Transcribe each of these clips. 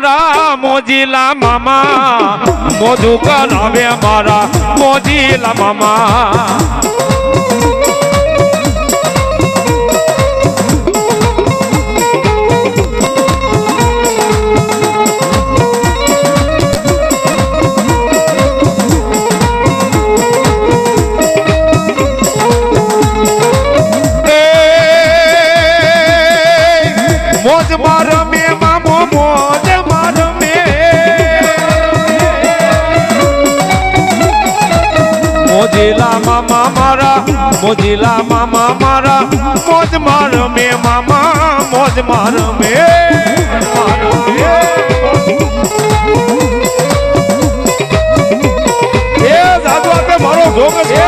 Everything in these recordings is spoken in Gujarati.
મારા મોજીલા મામા મોજું કરાવે મારા મોજીલા મામા. મોજ માર મોજીલા મામા મારા, મોજ માર મે મામા, મોજ માર મે. મારો જોગસ છે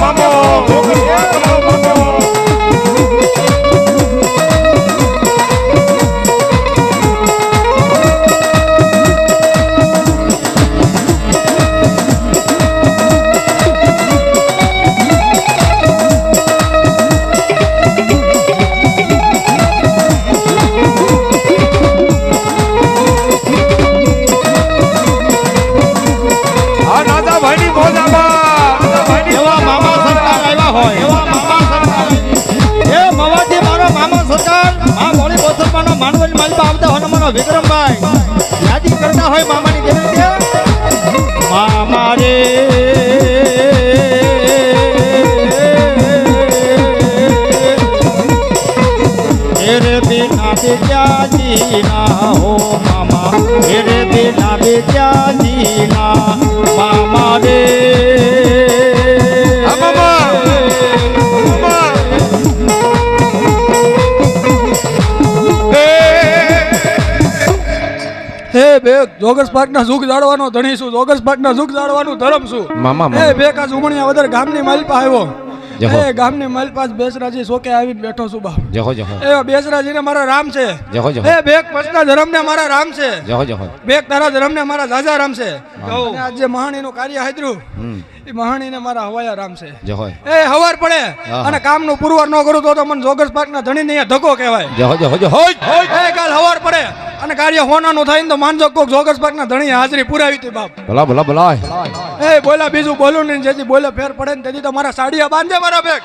મામો. જોગસ આવતા હોય ને મારો વિક્રમભાઈ યાદી કરતા હોય મામાની કેવી રીતે મામા રે तेरे बिना बेचा जीना हो मामा तेरे बिना बेचा जीना मामा रे બે જોગસ પાકના સુખ જાળવાનો ધણી છું જોગસ પાકના સુખ જાળવાનું ધરમ છું મામા, એ. બે કા સુમણિયા વદર ગામની માલપા આવ્યો. જહો. ગામની માલપા બેસરાજી સોકે આવીને બેઠો છું બાપ. જહો જહો. એ બેસરાજીને મારા રામ છે. જહો જહો. હે બેક પછના ધર્મને મારા રામ છે. જહો જહો. બેક તારા ધર્મને મારા દાદા રામ છે. અને આજ મહાણીનું કાર્ય હાજરું એ મહાણીને મારા હવાયા રામ છે. એ હવાર પડે. અને કામનું પુરવાર ન કરું તો મને જોગસ પાકના ધણીને ધક્કો કહેવાય. જહો જહો જહો એ કાલ હવાર પડે. અને કાર્ય હોનાનું થાય ને તો માનજો કોક જોગસ પાકના ધણી હાજરી પુરાવી હતી બાપ. ભલા ભલા ભલા એ બોલા બીજું બોલું નહીં જેથી બોલે ફેર પડે ને તેથી તો મારા સાડિયા બાંધે મારા બેગ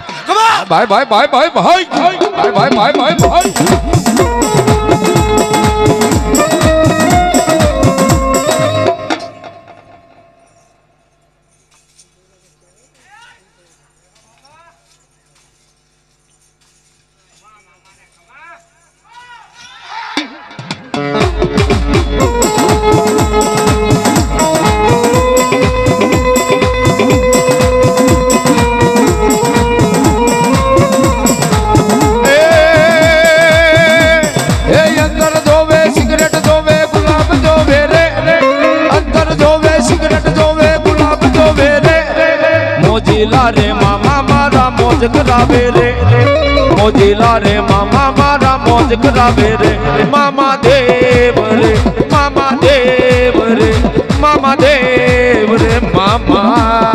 ભાઈ ભાઈ ભાઈ ભાઈ ભાઈ. ભાઈ ભાઈ ભાઈ ભાઈ ભાઈ. મોજીલા રે મામા મારા મોજ કરાવે રે મોજીલા રે મામા મારા મોજ કરાવે રે. મામા દેવ રે મામા દેવ રે મામા દેવ રે મામા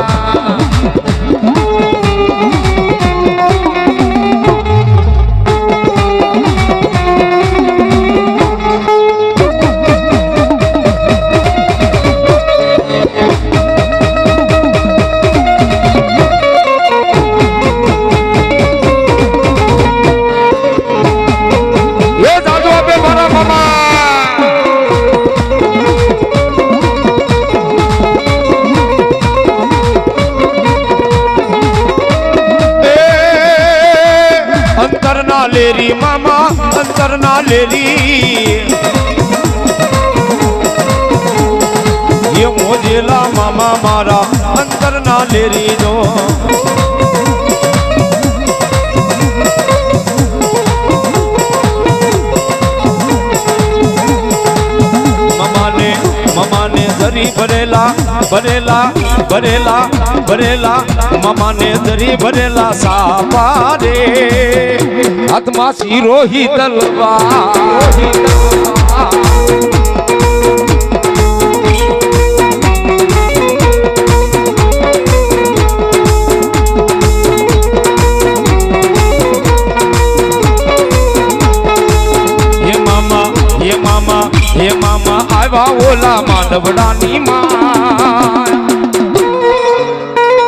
લેરી મામા અંતર ના લેરી મોજેલા મામા મારા અંતર ના લેરી જો મમાને મમાને ધરી ભરેલા ભરેલા ભરેલા ભરેલા મમાને દરી ભરેલા સાપા રે હાથમાં તલવા હે મામા આવ્યા ઓલા માધવડાની માં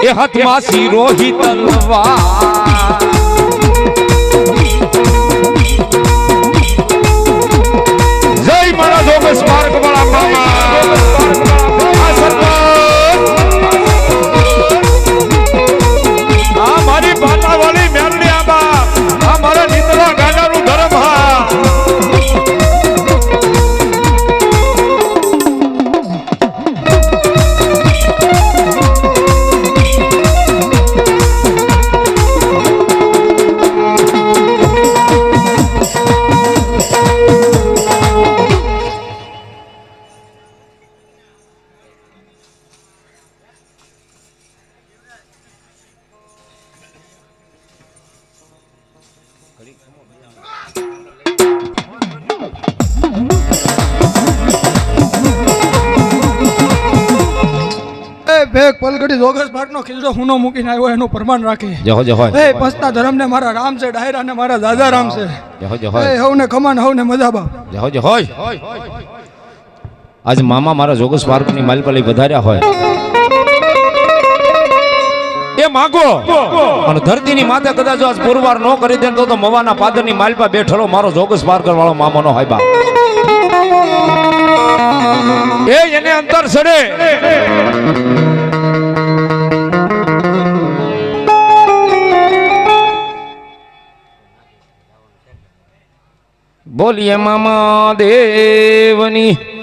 એ હાથમાં શિરોહી તલવાર ભેગ પલગડી જોગસ પાકનો ખીજડો હુનો મૂકીને આવ્યો એનું પ્રમાણ રાખે. જહો જહો એ પસ્તા ધર્મ ને મારા રામ છે ડાયરા ને મારા દાદા રામ છે. જહો જહો એ હવને કમાન હવને મજા બાપ. જહો જહો આજ મામા મારા જોગસ પાર્કની માલપાલી વધાર્યા હોય. એ માગો અને ધરતીની માથે કદાચ આજ પુરવાર ન કરી દે તો મવાના પાદરની માલપા બેઠેલો મારો જોગસ પાર્ક વાળો મામાનો હોય બા એ એને અંતર સડે. બોલીએ મામા દેવની.